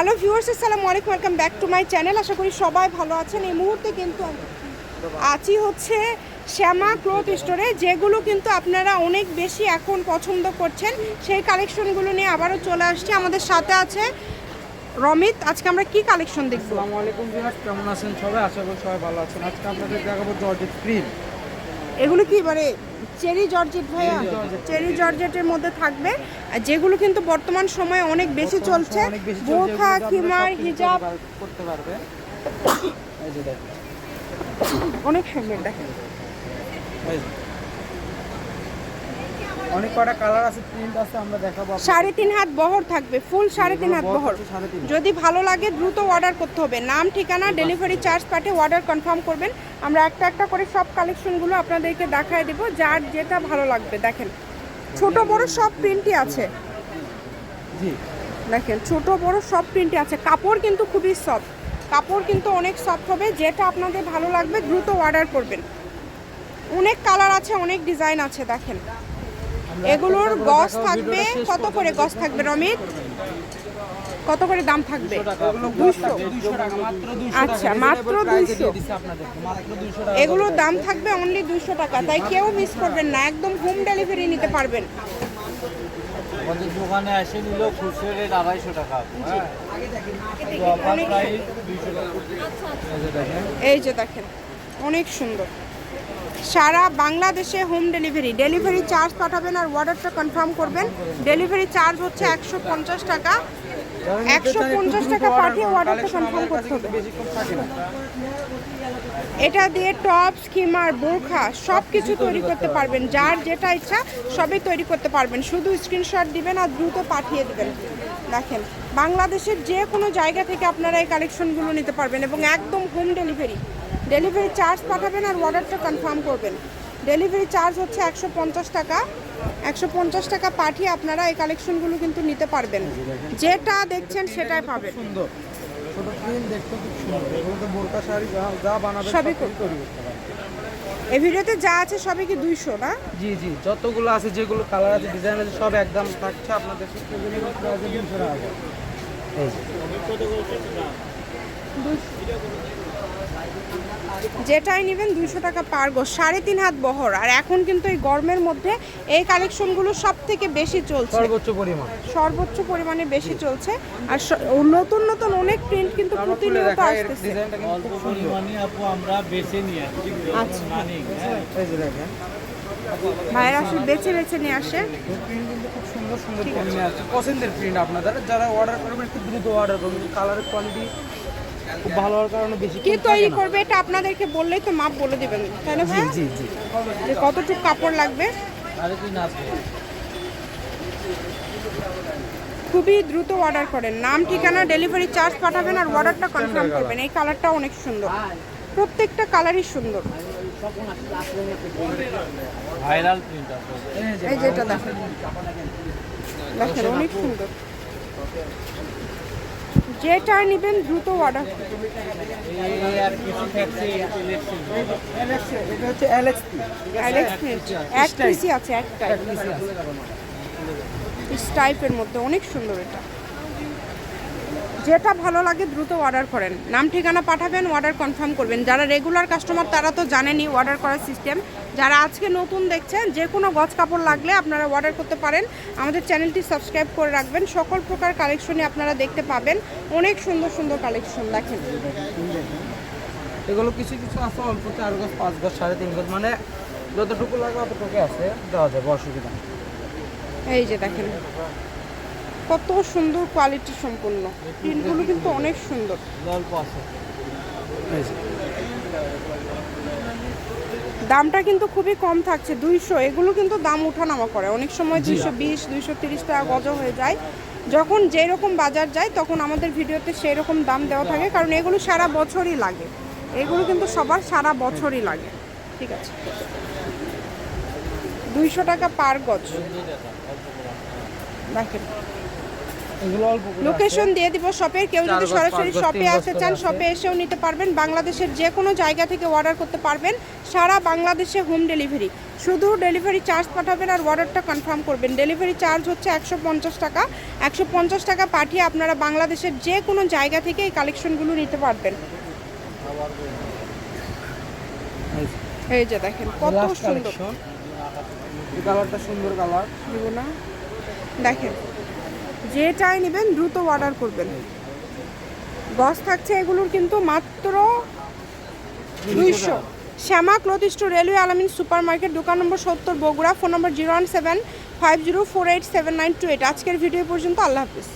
Hello viewers আসসালামু আলাইকুম welcome back to my channel আশা করি সবাই ভালো আছেন। এই মুহূর্তে কিন্তু আছি হচ্ছে শ্যামা ক্লথ স্টোরে, যেগুলো কিন্তু আপনারা অনেক বেশি এখন পছন্দ করছেন। সেই কালেকশনগুলো নিয়ে আবারও চলে আসছি। আমাদের সাথে আছে রমিত। আজকে আমরা কি কালেকশন দেখব? আসসালামু আলাইকুম ভিউয়ার্স কেমন আছেন সবাই? আশা করি সবাই ভালো আছেন। আজকে আপনাদের দেখাবো জর্জেট প্রিন্ট এগুলো কি মানে চেরি জর্জেট ভাইয়া? চেরি জর্জেটের মধ্যে থাকবে। আর যেগুলো কিন্তু বর্তমান সময়ে অনেক বেশি চলছে বোরখা সবকিছু হিজাব। করতে পারবে। দেখেন। অনেক সুন্দর দেখেন। অনেক কটা কালার আছে প্রিন্ট আছে আমরা দেখাবো সাড়ে তিন হাত বহর থাকবে ফুল সাড়ে তিন হাত বহর। যদি ভালো লাগে দ্রুত অর্ডার করতে হবে। নাম ঠিকানা ডেলিভারি চার্জ পাঠিয়ে অর্ডার কনফার্ম করবেন। আমরা একটা একটা করে সব কালেকশনগুলো আপনাদেরকে দেখায় দেবো যার যেটা ভালো লাগবে। দেখেন ছোট বড় সব প্রিন্টই আছে। জি। দেখেন ছোট বড় সব প্রিন্টই আছে। কাপড় কিন্তু খুবই সফট কাপড় কিন্তু অনেক সফট হবে যেটা আপনাদের ভালো লাগবে দ্রুত অর্ডার করবেন। অনেক কালার আছে অনেক ডিজাইন আছে দেখেন। এগুলোর গস থাকবে কত করে গস থাকবে রমিত? কত করে দাম থাকবে? এগুলো দুইশো। 200 টাকা মাত্র 200 আচ্ছা, মাত্র Reasonable price এ 200 দিয়ে দিছি আপনাদেরকে মাত্র 200 টাকা এগুলোর দাম থাকবে অনলি দুইশো টাকা। তাই কেউ মিস করবেন না একদম হোম ডেলিভারি নিতে পারবেন। আমাদের দোকানে এসে নিল খুচরো রেট আড়াইশো টাকা। হ্যাঁ? এই যে দেখেন অনেক সুন্দর। সারা বাংলাদেশে হোম ডেলিভারি। ডেলিভারি চার্জ পাঠাবেন আর অর্ডারটা কনফার্ম করবেন। ডেলিভারি চার্জ হচ্ছে একশো পঞ্চাশ টাকা। একশো নিতে 150 চান একটু দ্রুত টাকা পাঠিয়ে অর্ডারটা আমাদের করতে হবে। এটা দিয়ে টপ স্কিমার বোরখা সব কিছু তৈরি করতে পারবেন। যার যেটা ইচ্ছা সবই তৈরি করতে পারবেন। শুধু স্ক্রিনশট দিবেন আর দ্রুত পাঠিয়ে দিবেন। দেখেন, বাংলাদেশের যে কোনো জায়গা থেকে আপনারা এই কালেকশনগুলো নিতে পারবেন এবং একদম হোম ডেলিভারি ডেলিভারি চার্জ পাঠাবেন আর অর্ডারটা কনফার্ম করবেন। ডেলিভারি চার্জ হচ্ছে একশো পঞ্চাশ টাকা। একশো পঞ্চাশ টাকা পাঠিয়ে আপনারা এই কালেকশনগুলো কিন্তু নিতে পারবেন। যেটা দেখছেন সেটাই পাবেন। সবই। এই ভিডিওতে যা আছে সবই কি দুইশো না? জি জি যতগুলো আছে যেগুলো কালার আছে ডিজাইন আছে সব একদম থাকছে আপনাদের সুন্দর যেটাই নেবেন দুইশো টাকা পার গো সাড়ে তিন হাত বহর। আর এখন কিন্তু এই গরমের মধ্যে এই কালেকশনগুলো সব থেকে বেশি চলছে। সর্বোচ্চ পরিমাণ। সর্বোচ্চ পরিমাণে বেশি চলছে। আর স- নতুন নতুন অনেক প্রিন্ট কিন্তু প্রতিনিয়ত আসতেছে। অল্প পরিমাণে আপু আমরা বেছে নিয়ে আচ্ছা। হ্যাঁ। ভাইয়েরা আসলে বেছে বেছে নিয়ে আসে। প্রিন্ট খুব সুন্দর সুন্দর প্রিন্ট আছে। পছন্দের প্রিন্ট আপনাদের। যারা অর্ডার করবেন একটু দ্রুত অর্ডার করবেন। কালারের কোয়ালিটি খুব ভালো হওয়ার কারণে বেশি কি তৈরি করবে এটা আপনাদেরকে বললেই তো মাপ বলে দেবেন তাই না ভাই জি জি। যে কতটুকু কাপড় লাগবে? খুবই দ্রুত অর্ডার করেন। নাম ঠিকানা ডেলিভারি চার্জ পাঠাবেন আর অর্ডারটা কনফার্ম করবেন। এই কালারটা অনেক সুন্দর। প্রত্যেকটা কালারই সুন্দর। ভাইরাল প্রিন্ট এই যেটা দেখেন। দেখেন অনেক সুন্দর। যেটা নেবেন দ্রুত অর্ডার এক পিসি আছে টাইপের মধ্যে অনেক সুন্দর এটা। যেটা ভালো লাগে দ্রুত অর্ডার করেন। নাম ঠিকানা পাঠাবেন অর্ডার কনফার্ম করবেন। যারা রেগুলার কাস্টমার তারা তো জানেনই অর্ডার করার সিস্টেম যারা আজকে নতুন দেখছেন যে কোনো গজ কাপড় লাগলে আপনারা অর্ডার করতে পারেন। আমাদের চ্যানেলটি সাবস্ক্রাইব করে রাখবেন। সকল প্রকার কালেকশনই আপনারা দেখতে পাবেন। অনেক সুন্দর সুন্দর কালেকশন দেখেন। এগুলো কিছু কিছু আছে অল্প চার গজ পাঁচ গজ সাড়ে তিন গজ মানে যতটুকু লাগে অতটুকু আছে দেওয়া যাবে অসুবিধা এই যে দেখেন কত সুন্দর কোয়ালিটি সম্পূর্ণ প্রিন্টগুলো কিন্তু অনেক সুন্দর। অল্প আছে। এই যে। দামটা কিন্তু খুবই কম থাকছে দুইশো। এগুলো কিন্তু দাম ওঠানামা করে। অনেক সময় দুইশো বিশ দুইশো তিরিশ টাকা গজ হয়ে যায়। যখন যেই রকম বাজার যায় তখন আমাদের ভিডিওতে সেই রকম দাম দেওয়া থাকে কারণ এগুলো সারা বছরই লাগে। এগুলো কিন্তু সবার সারা বছরই লাগে। ঠিক আছে। দুইশো টাকা পার গজ। দেখেন। লোকেশন দিয়ে দিব শপের কেউ যদি সরাসরি শপে আসতে চান শপে এসেও নিতে পারবেন। বাংলাদেশের যে কোনো জায়গা থেকে অর্ডার করতে পারবেন। সারা বাংলাদেশে হোম ডেলিভারি শুধু ডেলিভারি চার্জ পাঠাবেন আর অর্ডারটা কনফার্ম করবেন। ডেলিভারি চার্জ হচ্ছে একশো পঞ্চাশ টাকা। একশো পঞ্চাশ টাকা পাঠিয়ে আপনারা বাংলাদেশের যে কোনো জায়গা থেকে এই কালেকশনগুলো নিতে পারবেন। এই যে দেখেন কত সুন্দর। কালারটা সুন্দর কালার না। দেখেন যেটাই নেবেন দ্রুত অর্ডার করবেন। গস থাকছে এগুলোর কিন্তু মাত্র দুইশো। Shyama cloth store railway Alamin super market দোকান নম্বর সত্তর, বগুড়া, ফোন নম্বর zero one seven five zero four eight seven nine two eight. আজকের ভিডিও পর্যন্ত আল্লাহ হাফিজ।